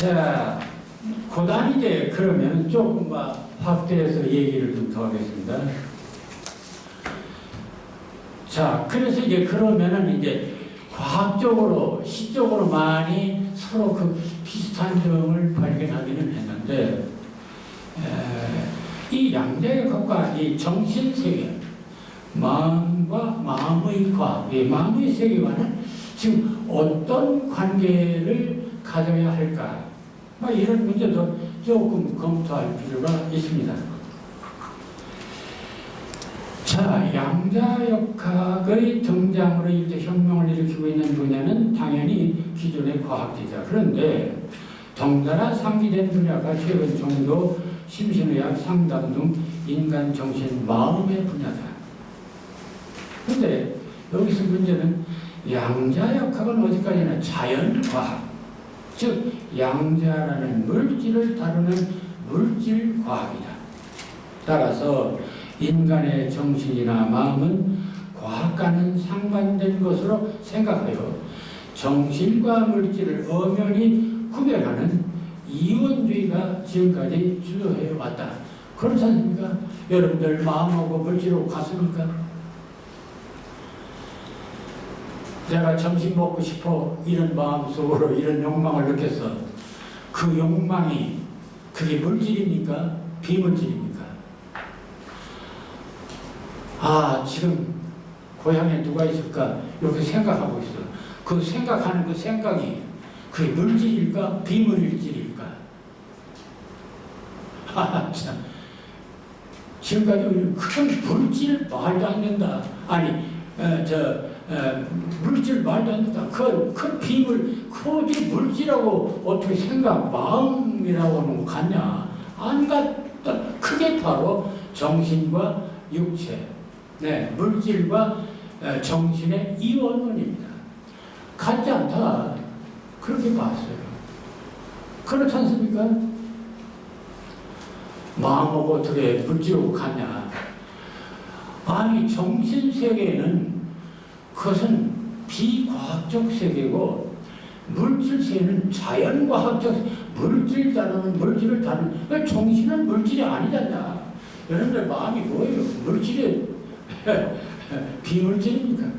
자, 고단 이제 그러면 조금 더 확대해서 얘기를 좀 더 하겠습니다. 자, 그래서 이제 그러면은 이제 과학적으로, 시적으로 많이 서로 그 비슷한 점을 발견하기는 했는데, 에, 이 양자역학과 이 정신세계, 마음과 마음의 과학, 이 마음의 세계와는 지금 어떤 관계를 가져야 할까? 뭐 이런 문제도 조금 검토할 필요가 있습니다. 자, 양자역학의 등장으로 일대 혁명을 일으키고 있는 분야는 당연히 기존의 과학기자. 그런데 덩달아 상기된 분야가 최근 종교, 심신의학, 상담 등 인간 정신, 마음의 분야다. 그런데 여기서 문제는 양자역학은 어디까지나 자연과학, 즉 양자라는 물질을 다루는 물질과학이다. 따라서 인간의 정신이나 마음은 과학과는 상반된 것으로 생각하여 정신과 물질을 엄연히 구별하는 이원주의가 지금까지 주도해 왔다. 그렇지 않습니까? 여러분들 마음하고 물질하고 같습니까? 내가 점심 먹고 싶어 이런 마음속으로 이런 욕망을 느꼈어. 그 욕망이 그게 물질입니까? 비물질입니까? 아 지금 고향에 누가 있을까 이렇게 생각하고 있어. 그 생각하는 그 생각이 그게 물질일까 비물질일까? 아 참. 지금까지 우리 큰 물질 말도 안 된다. 아니 어, 저 에, 물질 말도 안 된다. 그, 그 비물, 그 어디 물질하고 어떻게 생각, 마음이라고 하는 거 같냐? 안 같다. 그게 바로 정신과 육체, 네, 물질과 에, 정신의 이원론입니다. 같지 않다. 그렇게 봤어요. 그렇지 않습니까? 마음하고 어떻게 물질하고 같냐? 아니, 정신 세계는 그것은 비과학적 세계고 물질 세계는 자연과학적 물질 다루는 물질을 다루는 왜 정신은 물질이 아니잖냐 여러분들 마음이 뭐예요? 물질이 비물질입니까?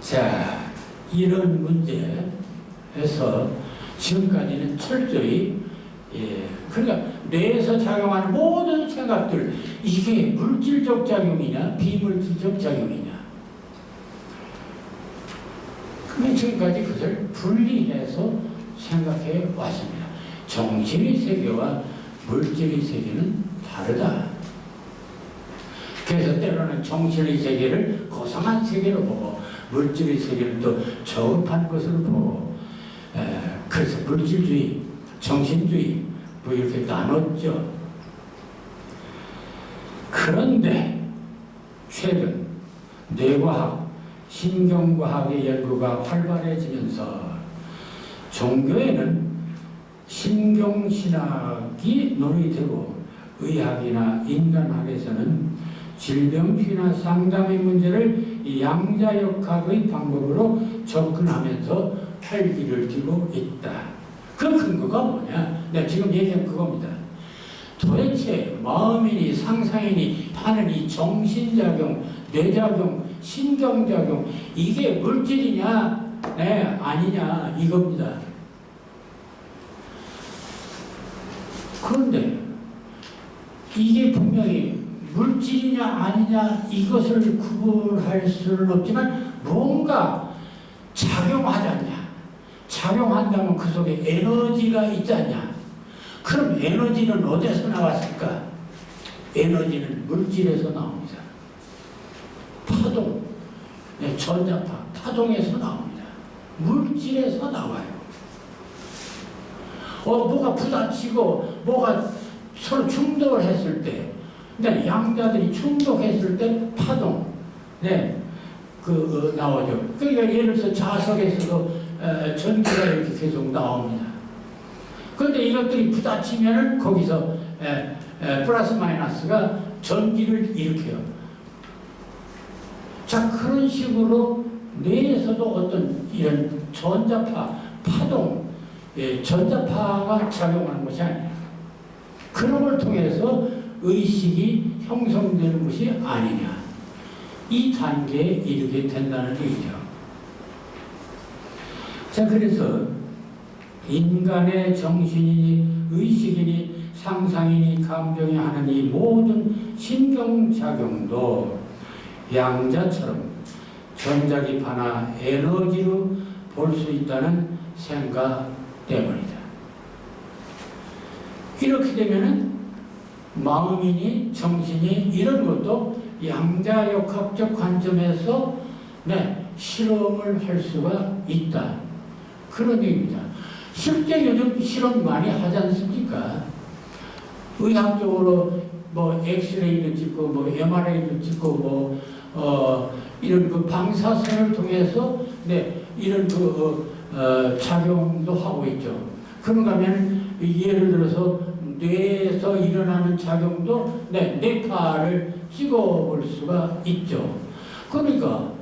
자 이런 문제에서 지금까지는 철저히 예, 그러니까 뇌에서 작용하는 모든 생각들 이게 물질적 작용이냐 비물질적 작용이냐 그러면 지금까지 그것을 분리해서 생각해 왔습니다. 정신의 세계와 물질의 세계는 다르다. 그래서 때로는 정신의 세계를 고상한 세계로 보고 물질의 세계를 또 저급한 것으로 보고 에, 그래서 물질주의, 정신주의 뭐 이렇게 나눴죠. 그런데 최근 뇌과학, 신경과학의 연구가 활발해지면서 종교에는 신경신학이 논의되고 의학이나 인간학에서는 질병주의나 상담의 문제를 이 양자역학의 방법으로 접근하면서 활기를 띠고 있다. 그 근거가 뭐냐? 내가 지금 얘기한 그겁니다. 도대체 마음이니 상상이니 하는 이 정신작용, 뇌작용, 신경작용. 이게 물질이냐? 네 아니냐? 이겁니다. 그런데 이게 분명히 물질이냐 아니냐 이것을 구분할 수는 없지만 뭔가 작용하지 않냐? 작용한다면 그 속에 에너지가 있지 않냐? 그럼 에너지는 어디서 나왔을까? 에너지는 물질에서 나옵니다 파동 네, 전자파 파동에서 나옵니다 물질에서 나와요 어 뭐가 부딪히고 뭐가 서로 충돌을 했을 때 근데 양자들이 충돌했을 때 파동 네, 그 어, 나오죠. 그러니까 예를 들어서 자석에서도 에, 전기가 이렇게 계속 나옵니다. 그런데 이것들이 부딪히면은 거기서 에, 에, 플러스 마이너스가 전기를 일으켜요. 자 그런 식으로 뇌에서도 어떤 이런 전자파 파동 예, 전자파가 작용하는 것이 아니라 그런 걸 통해서 의식이 형성되는 것이 아니냐. 이 단계에 이르게 된다는 얘기죠. 자, 그래서 인간의 정신이니 의식이니 상상이니 감정이 하는 이 모든 신경작용도 양자처럼 전자기파나 에너지로 볼 수 있다는 생각 때문이다. 이렇게 되면은 마음이니 정신이 이런 것도 양자역학적 관점에서 네, 실험을 할 수가 있다. 그런 얘기입니다. 실제 요즘 실험 많이 하지 않습니까? 의학적으로 뭐 엑스레이도 찍고 뭐 MRI도 찍고 뭐 어, 이런 그 방사선을 통해서 네, 이런 그 어, 어, 작용도 하고 있죠. 그런가 하면 예를 들어서 뇌에서 일어나는 작용도 네, 뇌파를 찍어볼 수가 있죠. 그러니까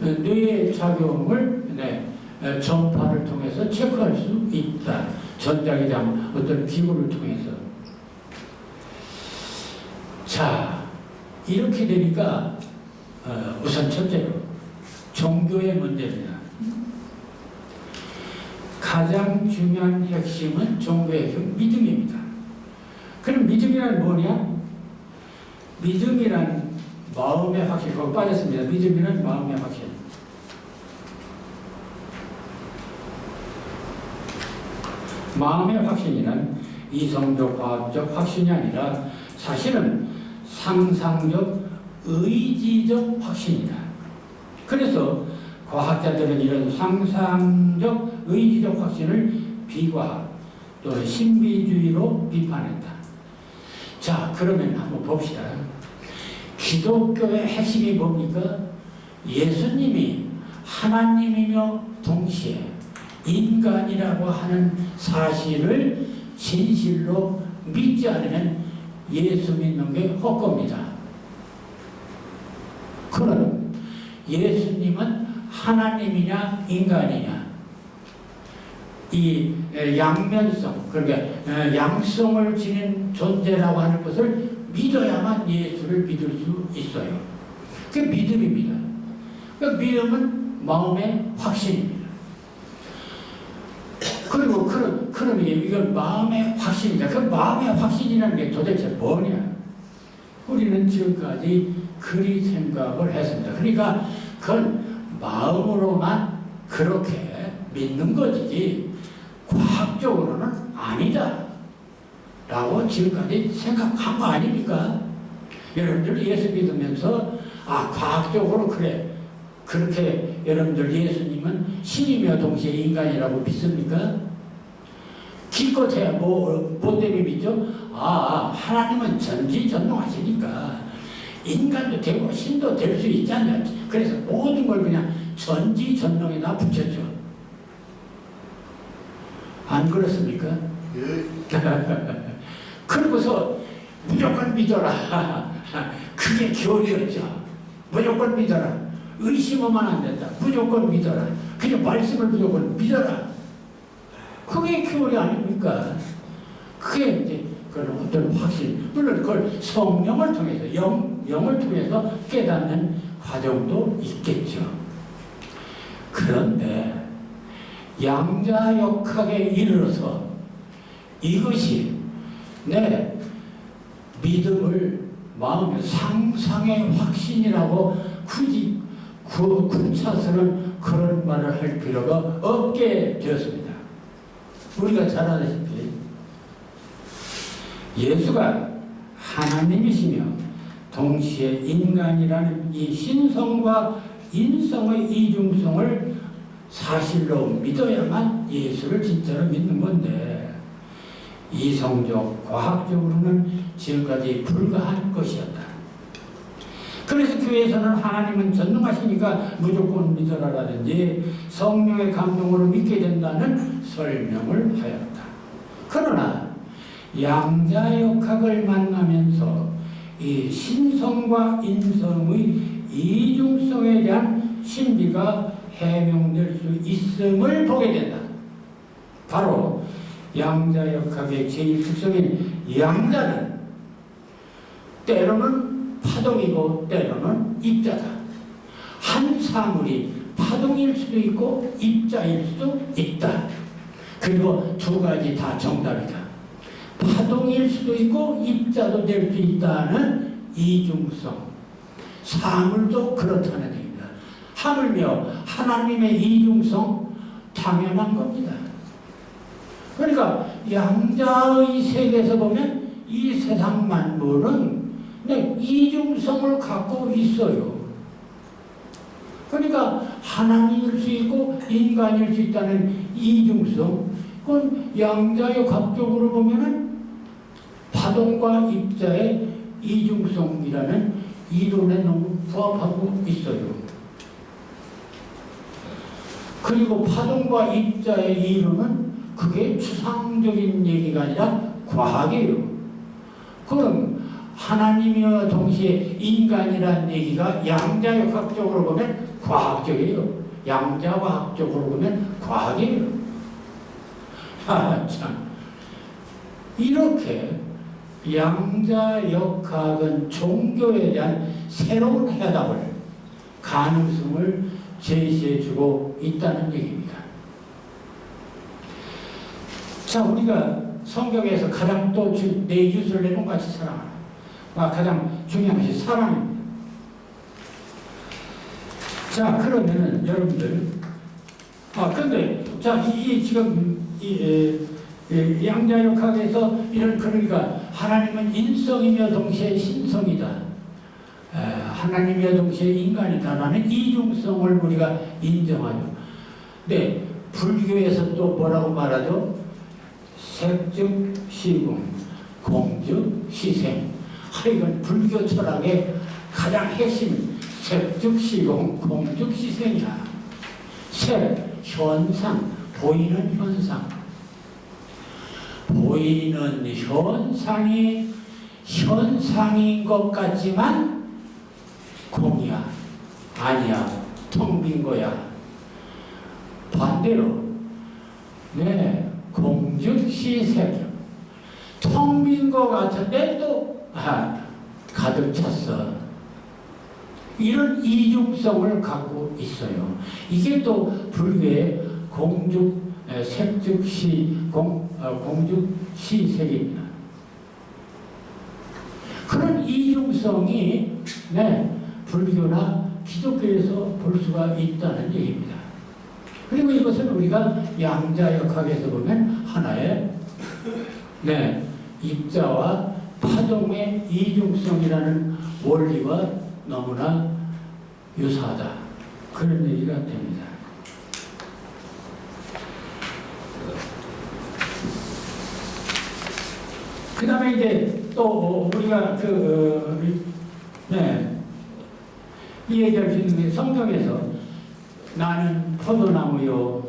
뇌의 작용을 네, 에, 전파를 통해서 체크할 수 있다. 전자기장 어떤 기구를 통해서. 자, 이렇게 되니까 어, 우선 첫째로 종교의 문제입니다. 가장 중요한 핵심은 종교의 믿음입니다. 그럼 믿음이란 뭐냐? 믿음이란 마음의 확신, 거기 빠졌습니다. 믿음이란 마음의 확신. 마음의 확신이란 이성적, 과학적 확신이 아니라 사실은 상상적, 의지적 확신이다. 그래서 과학자들은 이런 상상적, 의지적 확신을 비과학 또는 신비주의로 비판했다. 자, 그러면 한번 봅시다. 기독교의 핵심이 뭡니까? 예수님이 하나님이며 동시에 인간이라고 하는 사실을 진실로 믿지 않으면 예수 믿는 게 헛겁니다. 그럼 예수님은 하나님이냐 인간이냐 이 양면성 그러니까 양성을 지닌 존재라고 하는 것을 믿어야만 예수를 믿을 수 있어요. 그게 믿음입니다. 그 믿음은 마음의 확신입니다. 그리고 그런 그러면 이건 마음의 확신이다. 그 마음의 확신이라는 게 도대체 뭐냐? 우리는 지금까지 그리 생각을 했습니다. 그러니까 그건 마음으로만 그렇게 믿는 것이지 과학적으로는 아니다. 라고 지금까지 생각한 거 아닙니까? 여러분들 예수 믿으면서 아 과학적으로 그래 그렇게 여러분들 예수님은 신이며 동시에 인간이라고 믿습니까? 기껏해야 뭐, 뭐 때문에 믿죠? 아 하나님은 전지전능하시니까 인간도 되고 신도 될 수 있지 않냐 그래서 모든 걸 그냥 전지전능에다 붙였죠 안 그렇습니까? 예. 그러고서 무조건 믿어라. 그게 교리였죠. 무조건 믿어라. 의심하면 안 된다. 무조건 믿어라. 그냥 말씀을 무조건 믿어라. 그게 교리 아닙니까? 그게 이제 그런 어떤 확신. 물론 그걸 성령을 통해서, 영, 영을 통해서 깨닫는 과정도 있겠죠. 그런데 양자역학에 이르러서 이것이 내 믿음을 마음의 상상의 확신이라고 굳이 구, 구차스는 그런 말을 할 필요가 없게 되었습니다. 우리가 잘 아다시피 예수가 하나님이시며 동시에 인간이라는 이 신성과 인성의 이중성을 사실로 믿어야만 예수를 진짜로 믿는 건데 이성적, 과학적으로는 지금까지 불가한 것이었다. 그래서 교회에서는 하나님은 전능하시니까 무조건 믿어라라든지 성령의 감동으로 믿게 된다는 설명을 하였다. 그러나 양자 역학을 만나면서 이 신성과 인성의 이중성에 대한 신비가 해명될 수 있음을 보게 된다. 바로 양자역학의 제일 특성인 양자는 때로는 파동이고 때로는 입자다. 한 사물이 파동일 수도 있고 입자일 수도 있다. 그리고 두 가지 다 정답이다. 파동일 수도 있고 입자도 될 수 있다는 이중성. 사물도 그렇다는 얘기입니다. 하물며 하나님의 이중성 당연한 겁니다. 그러니까 양자의 세계에서 보면 이 세상 만물은 네, 이중성을 갖고 있어요. 그러니까 하나님일 수 있고 인간일 수 있다는 이중성. 그건 양자역학적으로 보면은 파동과 입자의 이중성이라는 이론에 너무 부합하고 있어요. 그리고 파동과 입자의 이론은 그게 추상적인 얘기가 아니라 과학이에요. 그럼 하나님이와 동시에 인간이라는 얘기가 양자역학적으로 보면 과학적이에요. 양자과학적으로 보면 과학이에요. 아, 참. 이렇게 양자역학은 종교에 대한 새로운 해답을, 가능성을 제시해주고 있다는 얘기입니다. 자, 우리가 성경에서 가장 또내 유수를 내놓은 같이 사랑하는, 아, 가장 중요한 것이 사랑입니다. 자, 그러면은 여러분들, 아, 근데, 자, 이, 이 지금, 이, 에, 에, 양자역학에서 이런, 그러니까, 하나님은 인성이며 동시에 신성이다. 에, 하나님이며 동시에 인간이다 라는 이중성을 우리가 인정하죠. 네, 불교에서 또 뭐라고 말하죠? 색즉 시공, 공즉 시생. 아, 이건 불교 철학의 가장 핵심. 색즉 시공, 공즉 시생이야. 색, 현상, 보이는 현상. 보이는 현상이 현상인 것 같지만 공이야. 아니야. 텅 빈 거야. 반대로, 네, 공즉시색. 텅빈 것 같은데 또, 아, 가득 찼어. 이런 이중성을 갖고 있어요. 이게 또 불교의 에, 색즉시, 공, 어, 공죽시색입니다. 그런 이중성이 네, 불교나 기독교에서 볼 수가 있다는 얘기입니다. 그리고 이것은 우리가 양자역학에서 보면 하나의 네, 입자와 파동의 이중성이라는 원리와 너무나 유사하다. 그런 얘기가 됩니다. 그 다음에 이제 또 우리가 그, 어, 네, 이 얘기할 수 있는 게 성경에서 나는 포도나무요,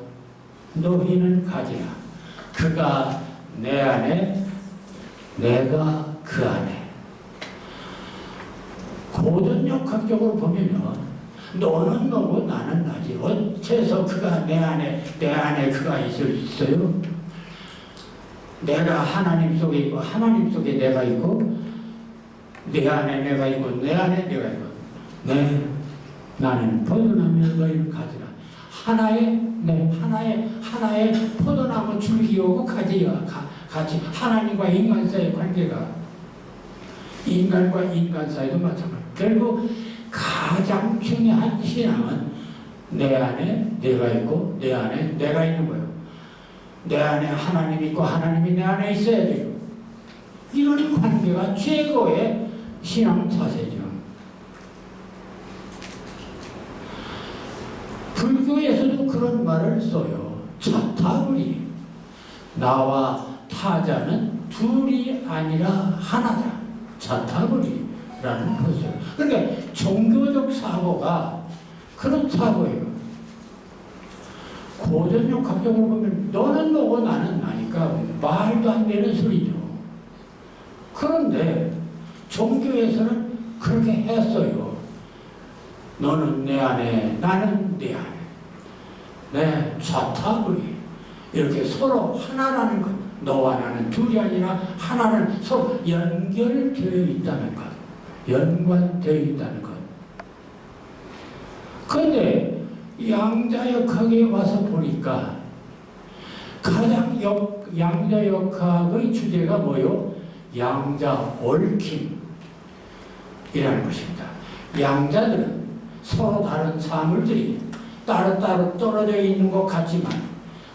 너희는 가지라. 그가 내 안에, 내가 그 안에. 고전역학적으로 보면요. 너는 너고 나는 나지. 어째서 그가 내 안에, 내 안에 그가 있을 수 있어요? 내가 하나님 속에 있고, 하나님 속에 내가 있고, 내 안에 내가 있고, 내 안에 내가 있고. 네, 나는 포도나무 너희는 가지라. 하나의, 네, 하나의, 하나의 포도나무 줄기오고 가지와 가, 같이 하나님과 인간 사이의 관계가 인간과 인간 사이도 마찬가지. 결국 가장 중요한 신앙은 내 안에 내가 있고 내 안에 내가 있는 거예요. 내 안에 하나님 있고 하나님이 내 안에 있어야 돼요. 이런 관계가 최고의 신앙 자세죠. 불교에서도 그런 말을 써요. 자타불이 나와 타자는 둘이 아니라 하나다. 자타불이라는 것이에요. 그러니까 종교적 사고가 그런 사고예요. 고전적 각적으로 보면 너는 너고 나는 나니까 말도 안 되는 소리죠. 그런데 종교에서는 그렇게 했어요. 너는 내 안에, 나는 내 안에. 네, 좌타불이. 이렇게 서로 하나라는 것. 너와 나는 둘이 아니라 하나는 서로 연결되어 있다는 것. 연관되어 있다는 것. 그런데 양자역학에 와서 보니까 가장 역, 양자역학의 주제가 뭐요? 양자 얽힘이라는 것입니다. 양자들은 서로 다른 사물들이 따로따로 떨어져 있는 것 같지만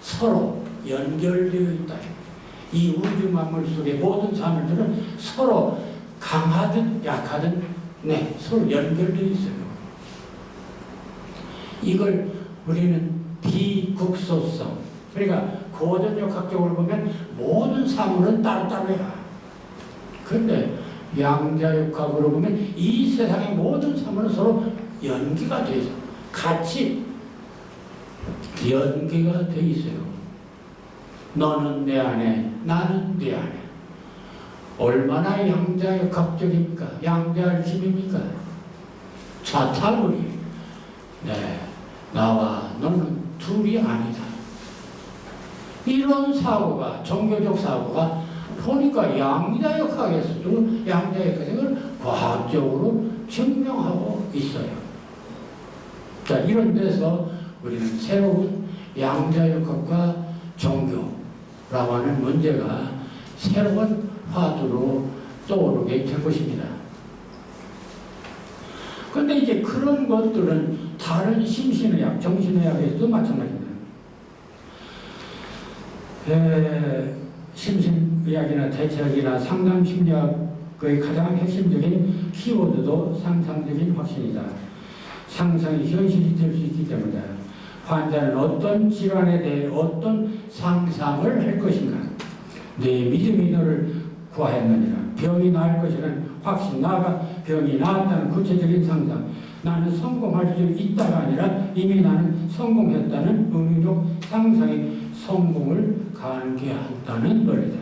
서로 연결되어 있다. 이 우주 만물 속의 모든 사물들은 서로 강하든 약하든 네, 서로 연결되어 있어요. 이걸 우리는 비국소성 그러니까 고전역학적으로 보면 모든 사물은 따로따로야. 그런데 양자역학으로 보면 이 세상의 모든 사물은 서로 연기가 돼 있어. 같이 연기가 돼 있어요. 너는 내 안에, 나는 내 안에. 얼마나 양자역학적입니까? 양자심입니까? 자타구리. 네, 나와 너는 둘이 아니다. 이런 사고가 종교적 사고가 보니까 양자역학에서도 양자역학을 과학적으로 증명하고 있어요. 자 이런 데서 우리는 새로운 양자역학과 종교라고 하는 문제가 새로운 화두로 떠오르게 될 것입니다. 그런데 이제 그런 것들은 다른 심신의학, 정신의학에서도 마찬가지입니다. 에, 심신의학이나 대체학이나 상담심리학의 가장 핵심적인 키워드도 상상적인 확신이다. 상상이 현실이 될 수 있기 때문이다. 환자는 어떤 질환에 대해 어떤 상상을 할 것인가? 내 믿음이 너를 구하였느니라. 병이 나을 것이라는 확신, 나가 병이 나았다는 구체적인 상상. 나는 성공할 수 있다가 아니라 이미 나는 성공했다는 의미적 상상이 성공을 관계한다는 말이다.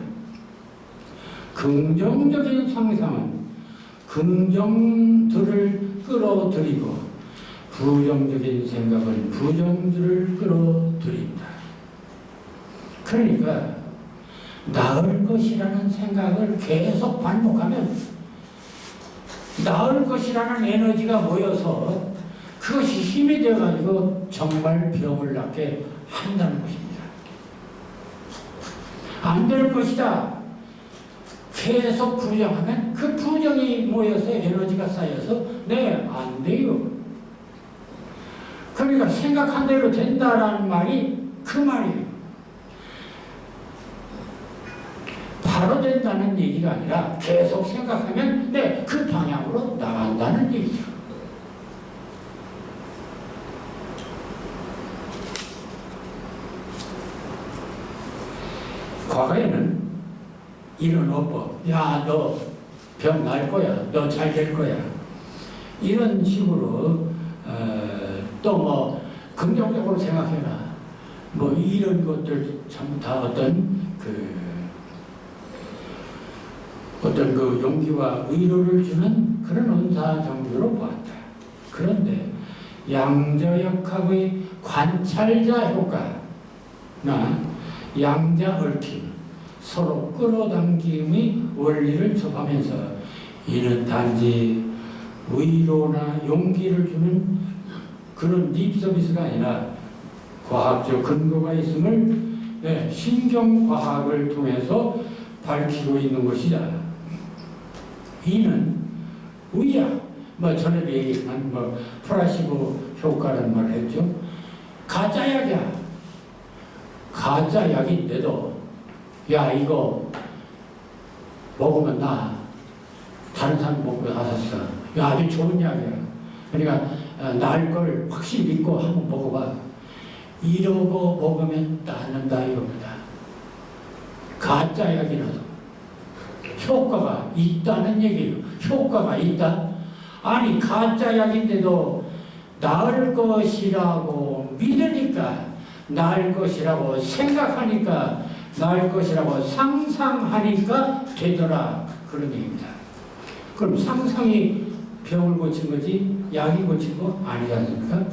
긍정적인 상상은 긍정들을 끌어들이고 부정적인 생각은 부정들을 끌어들인다. 그러니까 나을 것이라는 생각을 계속 반복하면 나을 것이라는 에너지가 모여서 그것이 힘이 되어가지고 정말 병을 낫게 한다는 것입니다. 안 될 것이다. 계속 부정하면 그 부정이 모여서 에너지가 쌓여서 네, 안 돼요. 그러니까 생각한 대로 된다라는 말이 그 말이에요. 바로 된다는 얘기가 아니라 계속 생각하면 네, 그 방향으로 나간다는 얘기죠. 과거에는 이런 어법, 야, 너 병 날 거야, 너 잘 될 거야. 이런 식으로 어, 또 뭐 긍정적으로 생각해라. 뭐 이런 것들 전부 다 어떤 그 어떤 그 용기와 위로를 주는 그런 은사 정도로 보았다. 그런데 양저역학의 관찰자 효과나 양자 얽힘, 서로 끌어당김의 원리를 접하면서 이는 단지 위로나 용기를 주는 그런 립 서비스가 아니라 과학적 근거가 있음을 네, 신경과학을 통해서 밝히고 있는 것이다. 이는 의학, 뭐 전에도 얘기한 뭐 플라시보 효과라는 말을 했죠. 가짜약이야. 가짜약인데도 야 이거 먹으면 나 다른 사람 먹고 나섰어. 야 아주 좋은 약이야. 그러니까 날 걸 확실히 믿고 한번 먹어봐. 이러고 먹으면 낫는다 이겁니다. 가짜 약이라도 효과가 있다는 얘기예요. 효과가 있다. 아니 가짜 약인데도 나을 것이라고 믿으니까 나을 것이라고 생각하니까 나을 것이라고 상상하니까 되더라 그런 얘기입니다. 그럼 상상이 병을 고친 거지 약이 고친 거 아니지 않습니까?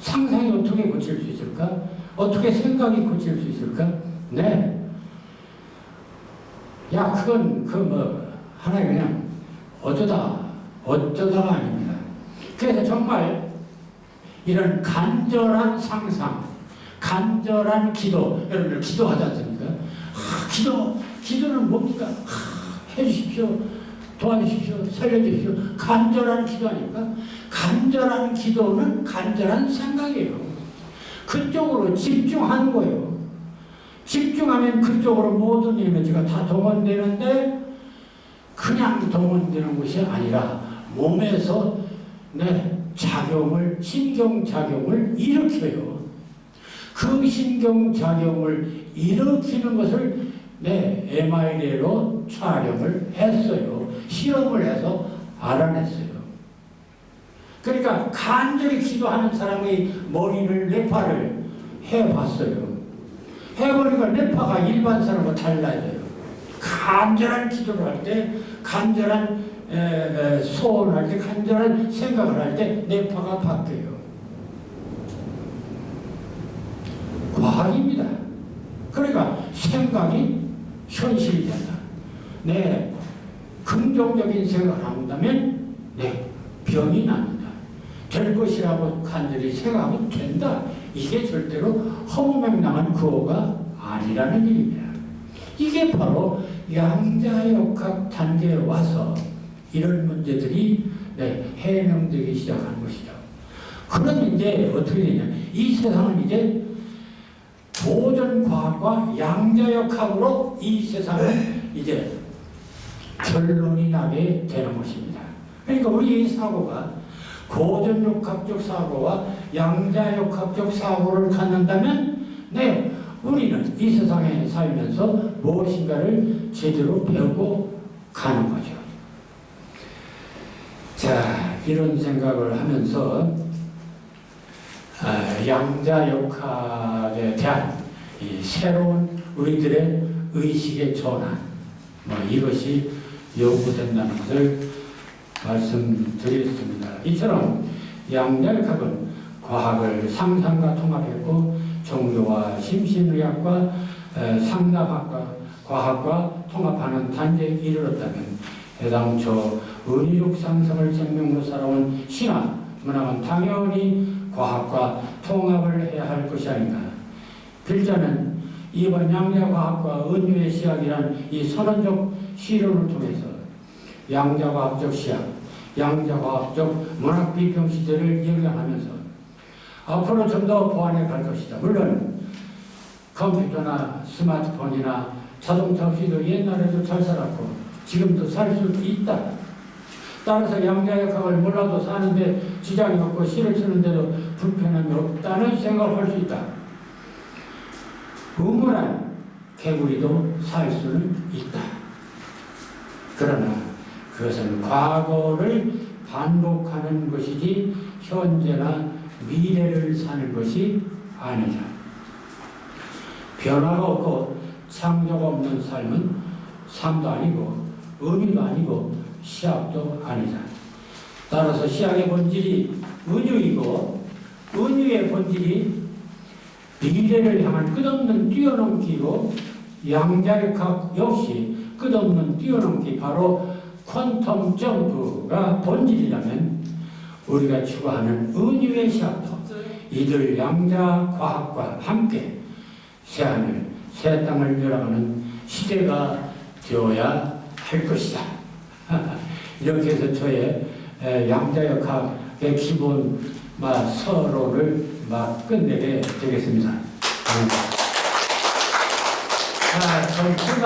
상상이 어떻게 고칠 수 있을까? 어떻게 생각이 고칠 수 있을까? 네. 야, 그건 그뭐 하나의 그냥 어쩌다 어쩌다가 아닙니다. 그래서 정말 이런 간절한 상상, 간절한 기도, 여러분들 기도하지 않습니까? 아, 기도, 기도는 뭡니까? 아, 해주십시오. 도와주십시오. 살려주십시오. 간절한 기도 아닙니까? 간절한 기도는 간절한 생각이에요. 그쪽으로 집중하는 거예요. 집중하면 그쪽으로 모든 에너지가 다 동원되는데 그냥 동원되는 것이 아니라 몸에서 네, 작용을 신경 작용을 일으켜요. 그 신경 작용을 일으키는 것을 네, MRI로 촬영을 했어요. 실험을 해서 알아냈어요. 그러니까 간절히 기도하는 사람의 머리를 뇌파를 해봤어요. 해보니까 뇌파가 일반 사람과 달라요. 간절한 기도를 할 때, 간절한 에, 에, 소원을 할 때, 간절한 생각을 할 때 뇌파가 바뀌어요. 과학입니다. 그러니까 생각이 현실이 된다. 네, 긍정적인 생각을 한다면 네, 병이 납니다. 될 것이라고 간절히 생각하면 된다. 이게 절대로 허무맹랑한 구호가 아니라는 얘기입니다. 이게 바로 양자역학 단계에 와서 이런 문제들이 네, 해명되기 시작한 것이죠. 그럼 이제 어떻게 되냐? 이 세상은 이제 보존과학과 양자역학으로 이 세상은 이제 결론이 나게 되는 것입니다. 그러니까 우리 이 사고가 고전역학적 사고와 양자역학적 사고를 갖는다면 네, 우리는 이 세상에 살면서 무엇인가를 제대로 배우고 가는 거죠. 자, 이런 생각을 하면서 아, 양자역학에 대한 이 새로운 우리들의 의식의 전환, 뭐 이것이 요구된다는 것을 말씀드렸습니다. 이처럼 양자역학은 과학을 상상과 통합했고 종교와 심신의학과 에, 상담학과 과학과 통합하는 단계에 이르렀다면 해당초 의료적 상승을 생명으로 살아온 신화, 문학은 당연히 과학과 통합을 해야 할 것이 아닌가. 필자는 이번 양자과학과 은유의 시학이란 이 선언적 실험을 통해서 양자과학적 시학, 양자과학적 문학 비평 시대를 예견하면서 앞으로 좀 더 보완해 갈 것이다. 물론 컴퓨터나 스마트폰이나 자동차 없이도 옛날에도 잘 살았고 지금도 살 수 있다. 따라서 양자역학을 몰라도 사는데 지장이 없고 시를 쓰는데도 불편함이 없다는 생각을 할 수 있다. 우물한 개구리도 살 수는 있다. 그러나 그것은 과거를 반복하는 것이지 현재나 미래를 사는 것이 아니다. 변화가 없고 창조가 없는 삶은 삶도 아니고 의미도 아니고 시학도 아니다. 따라서 시학의 본질이 은유이고 은유의 본질이 미래를 향한 끝없는 뛰어넘기고 양자역학 역시 끝없는 뛰어넘기 바로 퀀텀 점프가 본질이라면 우리가 추구하는 은유의 시합도 그렇죠. 이들 양자 과학과 함께 새하늘, 새 땅을 열어가는 시대가 되어야 할 것이다. 이렇게 해서 저의 양자 역학의 기본 서로를 끝내게 되겠습니다. 자, 전투가